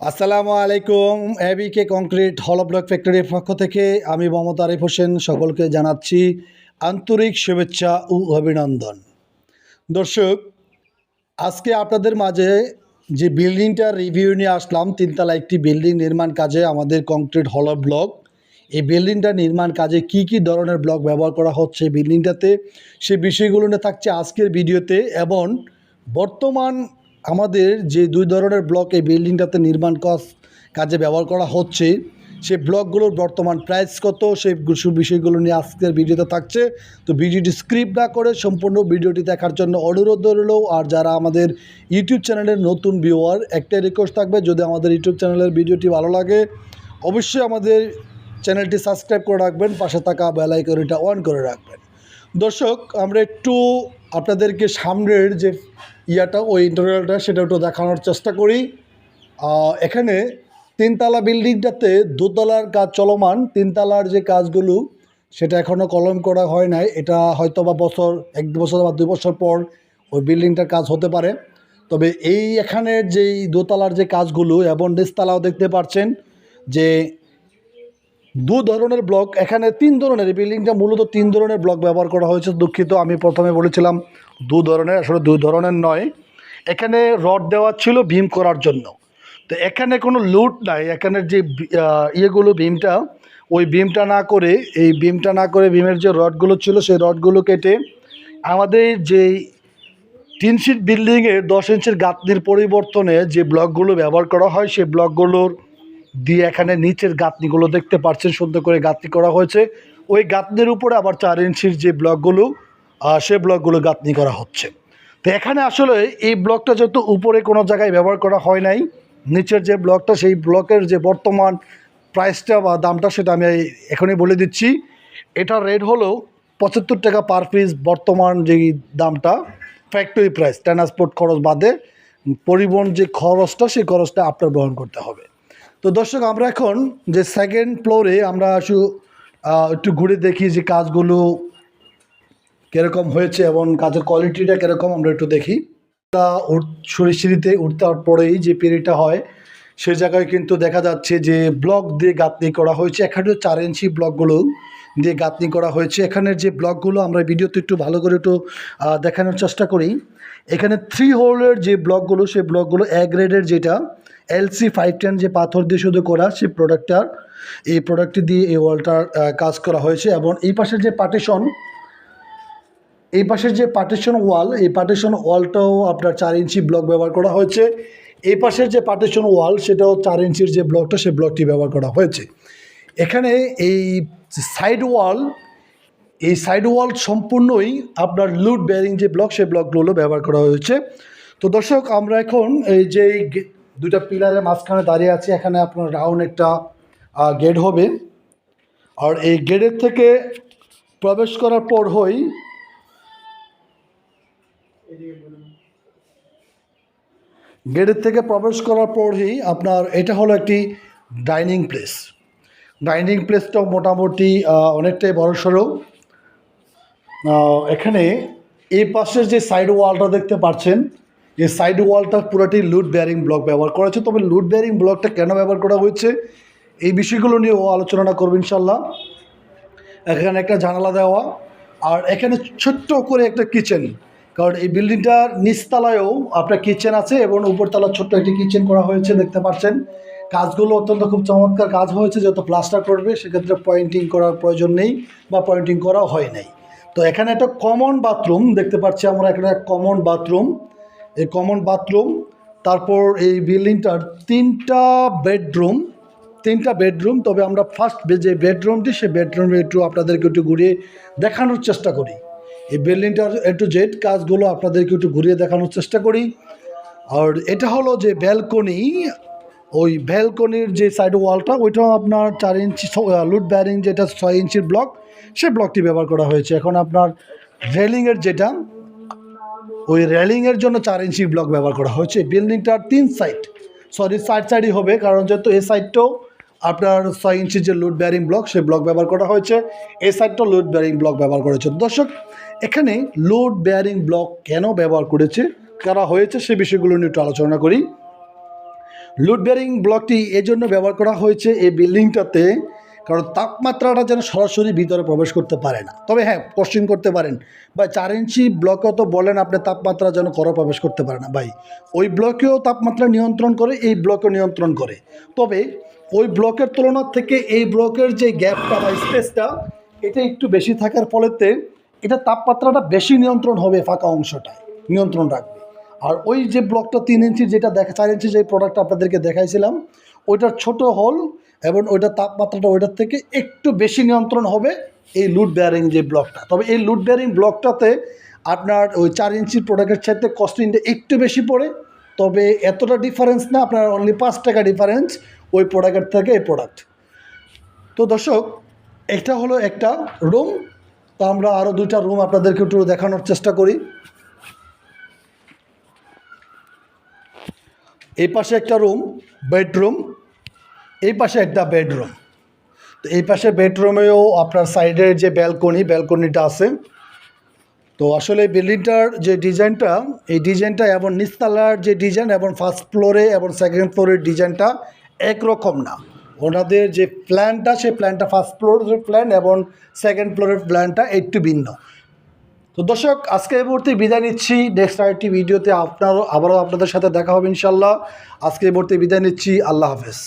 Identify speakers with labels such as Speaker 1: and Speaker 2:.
Speaker 1: আসসালামু আলাইকুম এবিকে কংক্রিট হল ব্লক ফ্যাক্টরির পক্ষ থেকে আমি মোহাম্মদ আরিফ হোসেন সকলকে জানাচ্ছি আন্তরিক শুভেচ্ছা ও অভিনন্দন। দর্শক, আজকে আপনাদের মাঝে যে বিল্ডিংটার রিভিউ নিয়ে আসলাম, তিনতলা একটি বিল্ডিং নির্মাণ কাজে আমাদের কংক্রিট হল ব্লক এই বিল্ডিংটা নির্মাণ কাজে কি কি ধরনের ব্লক ব্যবহার করা হচ্ছে বিল্ডিংটাতে, সে বিষয়গুলো নিয়ে থাকছে আজকের ভিডিওতে এবং বর্তমান আমাদের যে দুই ধরনের ব্লক এই বিল্ডিংটাতে নির্মাণ কাজ, কাজে ব্যবহার করা হচ্ছে সেই ব্লকগুলোর বর্তমান প্রাইস কত সেই বিষয়গুলো নিয়ে আজকের ভিডিওতে থাকছে। তো ভিডিওটি স্ক্রিপ্ট না করে সম্পূর্ণ ভিডিওটি দেখার জন্য অনুরোধ রইল। আর যারা আমাদের ইউটিউব চ্যানেলের নতুন ভিউয়ার একটাই রিকোয়েস্ট থাকবে, যদি আমাদের ইউটিউব চ্যানেলের ভিডিওটি ভালো লাগে, অবশ্যই আমাদের চ্যানেলটি সাবস্ক্রাইব করে রাখবেন, পাশে থাকা বেল আইকনটা অন করে রাখবেন। দর্শক, আমরা একটু আপনাদেরকে সামনের যে ইয়াটা, ওই ইন্টারভিউটা সেটা একটু দেখানোর চেষ্টা করি। এখানে তিনতলা বিল্ডিংটাতে দোতলার কাজ চলমান। তিনতলার যে কাজগুলো, সেটা এখনও কলম করা হয় নাই। এটা হয়তো বা বছর, এক বছর বা দুই বছর পর ওই বিল্ডিংটার কাজ হতে পারে। তবে এই এখানের যেই দোতলার যে কাজগুলো এবং নিচতলাও দেখতে পাচ্ছেন যে দু ধরনের ব্লক। এখানে তিন ধরনের বিল্ডিংটা মূলত তিন ধরনের ব্লক ব্যবহার করা হয়েছে, দুঃখিত। আমি প্রথমে বলেছিলাম দু ধরনের, আসলে দুই ধরনের নয়। এখানে রড দেওয়া ছিল ভীম করার জন্য। তো এখানে কোনো লুট নাই এখানের যে ইয়েগুলো ভীমটা, ওই ভীমটা না করে, এই ভীমটা না করে ভীমের যে রডগুলো ছিল, সেই রডগুলো কেটে আমাদের যেই তিন সিট বিল্ডিংয়ে দশ ইঞ্চির গাঁথনির পরিবর্তনে যে ব্লকগুলো ব্যবহার করা হয় সেই ব্লকগুলোর দিয়ে এখানে নিচের গাঁথনিগুলো দেখতে পাচ্ছেন সুন্দর করে গাঁথনি করা হয়েছে। ওই গাঁথনির উপরে আবার চার ইঞ্চির যে ব্লকগুলো সে ব্লকগুলো গাঁথনি করা হচ্ছে। তো এখানে আসলে এই ব্লকটা যেহেতু উপরে কোনো জায়গায় ব্যবহার করা হয় নাই, নিচের যে ব্লকটা সেই ব্লকের যে বর্তমান প্রাইসটা বা দামটা সেটা আমি এখনই বলে দিচ্ছি। এটার রেট হলো পঁচাত্তর টাকা পার পিস বর্তমান যে দামটা ফ্যাক্টরি প্রাইস ট্রান্সপোর্ট খরচ বাদে পরিবহন যে খরচটা সেই খরচটা আপনার বহন করতে হবে। তো দর্শক, আমরা এখন যে সেকেন্ড ফ্লোরে আমরা একটু ঘুরে দেখি যে কাজগুলো কীরকম হয়েছে এবং কাজের কোয়ালিটিটা কীরকম আমরা একটু দেখি। তা সরি সিঁড়িতে উঠতে পরেই যে পেরিটা হয়, সে জায়গায় কিন্তু দেখা যাচ্ছে যে ব্লক দিয়ে গাঁথনি করা হয়েছে। এখানেও চার ইঞ্চি ব্লকগুলো দিয়ে গাঁথনি করা হয়েছে। এখানের যে ব্লকগুলো আমরা ভিডিওতে একটু ভালো করে একটু দেখানোর চেষ্টা করি। এখানে থ্রি হোলের যে ব্লকগুলো সেই ব্লকগুলো এ গ্রেডের যেটা এলসি ফাইভ টেন যে পাথর দিয়ে শুধু করা সেই প্রোডাক্টটার এই প্রোডাক্টটি দিয়ে এই ওয়ালটার কাজ করা হয়েছে। এবং এই পাশের যে পার্টিশন এই পাশের যে পার্টিশন ওয়াল এই পার্টিশন ওয়ালটাও আপনার চার ইঞ্চি ব্লক ব্যবহার করা হয়েছে। এই পাশের যে পার্টিশন ওয়াল সেটাও চার ইঞ্চির যে ব্লকটা সেই ব্লকটি ব্যবহার করা হয়েছে। এখানে এই সাইড ওয়াল এই সাইড ওয়াল সম্পূর্ণই আপনার লুড বেয়ারিং যে ব্লক সেই ব্লকগুলো ব্যবহার করা হয়েছে। তো দর্শক, আমরা এখন এই যে দুইটা পিলারের মাঝখানে দাঁড়িয়ে আছি। এখানে আপনার রাউন্ড একটা গেট হবে। আর এই গেটের থেকে প্রবেশ করার পর হই গেটের থেকে প্রবেশ করার পরই আপনার এটা হলো একটি ডাইনিং প্লেস। ডাইনিং প্লেসটাও মোটামুটি অনেকটাই বড় সড়ো। এখানে এই পাশের যে সাইড ওয়ালটা দেখতে পাচ্ছেন, এই সাইড ওয়ালটা পুরোটি লুড বেয়ারিং ব্লক ব্যবহার করা হয়েছে। তবে লুড বেয়ারিং ব্লকটা কেন ব্যবহার করা হয়েছে, এই বিষয়গুলো নিয়েও আলোচনা করব ইনশাল্লাহ এখানে একটা জানালা দেওয়া, আর এখানে ছোট্ট করে একটা কিচেন কারণ এই বিল্ডিংটার নিচতলায়ও আপনার কিচেন আছে এবং উপরতলা ছোট্ট একটি কিচেন করা হয়েছে, দেখতে পাচ্ছেন। কাজগুলো অত্যন্ত খুব চমৎকার কাজ হয়েছে, যত প্লাস্টার করবে, সেক্ষেত্রে পয়েন্টিং করার প্রয়োজন নেই বা পয়েন্টিং করাও হয় নাই। তো এখানে একটা কমন বাথরুম দেখতে পাচ্ছি আমরা এখানে কমন বাথরুম এই কমন বাথরুম তারপর এই বিল্ডিংটার তিনটা বেডরুম তিনটা বেডরুম তবে আমরা ফার্স্ট যে বেডরুমটি সেই বেডরুমে একটু আপনাদেরকে একটু ঘুরিয়ে দেখানোর চেষ্টা করি। এই বিল্ডিংটার এ টু জেড কাজগুলো আপনাদেরকে একটু ঘুরিয়ে দেখানোর চেষ্টা করি। আর এটা হলো যে ব্যালকনি, ওই ব্যালকনির যে সাইড ওয়ালটা ওইটাও আপনার চার ইঞ্চি লুট ব্যারিং যেটা ছয় ইঞ্চির ব্লক সে ব্লকটি ব্যবহার করা হয়েছে। এখন আপনার রেলিংয়ের যেটা, ওই রেলিংয়ের জন্য চার ইঞ্চি ব্লক ব্যবহার করা হয়েছে। বিল্ডিংটার তিন সাইড সরি সাইড সাইডই হবে, কারণ যেহেতু এই সাইডটাও আপনার ছয় ইঞ্চির যে লুট ব্যারিং ব্লক সেই ব্লক ব্যবহার করা হয়েছে। এই সাইডটাও লুট ব্যারিং ব্লক ব্যবহার করা হয়েছে। দর্শক এখানে লোড ব্যারিং ব্লক কেন ব্যবহার করেছে, করা হয়েছে, সে বিষয়গুলো নিয়ে একটু আলোচনা করি। লোড বেয়ারিং ব্লকটি এই জন্য ব্যবহার করা হয়েছে এই বিল্ডিংটাতে, কারণ তাপমাত্রাটা যেন সরাসরি ভিতরে প্রবেশ করতে পারে না। তবে হ্যাঁ কোশ্চিন করতে পারেন। বা চার ইঞ্চি ব্লকেও তো বলেন আপনি, তাপমাত্রা যেন করো প্রবেশ করতে পারে না। ভাই, ওই ব্লকেও তাপমাত্রা নিয়ন্ত্রণ করে, এই ব্লকও নিয়ন্ত্রণ করে। তবে ওই ব্লকের তুলনার থেকে এই ব্লকের যে গ্যাপটা বা স্পেসটা এটা একটু বেশি থাকার ফলেতে এটা তাপমাত্রাটা বেশি নিয়ন্ত্রণ হবে ফাঁকা অংশটায়, নিয়ন্ত্রণ রাখবে। আর ওই যে ব্লকটা তিন ইঞ্চি যেটা দেখা, চার ইঞ্চি যে প্রোডাক্ট আপনাদেরকে দেখাইছিলাম, ওইটার ছোট হল এবং ওইটার তাপমাত্রাটা ওইটার থেকে একটু বেশি নিয়ন্ত্রণ হবে এই লুড বেয়ারিং যে ব্লকটা তবে এই লুড বেয়ারিং ব্লকটাতে আপনার ওই চার ইঞ্চির প্রোডাক্টের চাইতে কস্টিংটা একটু বেশি পড়ে, তবে এতটা ডিফারেন্স না, আপনার অনলি পাঁচ টাকা ডিফারেন্স ওই প্রোডাক্টের থেকে এই প্রোডাক্ট তো দর্শক, এটা হলো একটা রুম তো আমরা আরও দুইটা রুম আপনাদেরকে একটু দেখানোর চেষ্টা করি। এই পাশে একটা রুম বেডরুম এই পাশে একটা বেডরুম তো এই পাশে বেডরুমেও আপনার সাইডের যে ব্যালকনি ব্যালকনিটা আছে। তো আসলে বিল্ডিংটার যে ডিজাইনটা এই ডিজাইনটা এবং নিচতলার যে ডিজাইন এবং ফার্স্ট ফ্লোরে এবং সেকেন্ড ফ্লোরের ডিজাইনটা একরকম না। ওনাদের যে প্ল্যানটা সেই প্ল্যানটা ফার্স্ট ফ্লোরের প্ল্যান এবং সেকেন্ড ফ্লোরের প্ল্যানটা একটু ভিন্ন। তো দর্শক, আজকে এই মুহূর্তে বিদায় নিচ্ছি। নেক্সট আরেকটি ভিডিওতে আপনারও, আবারও আপনাদের সাথে দেখা হবে ইনশাল্লাহ আজকে এই মুহূর্তে বিদায় নিচ্ছি। আল্লাহ হাফেজ।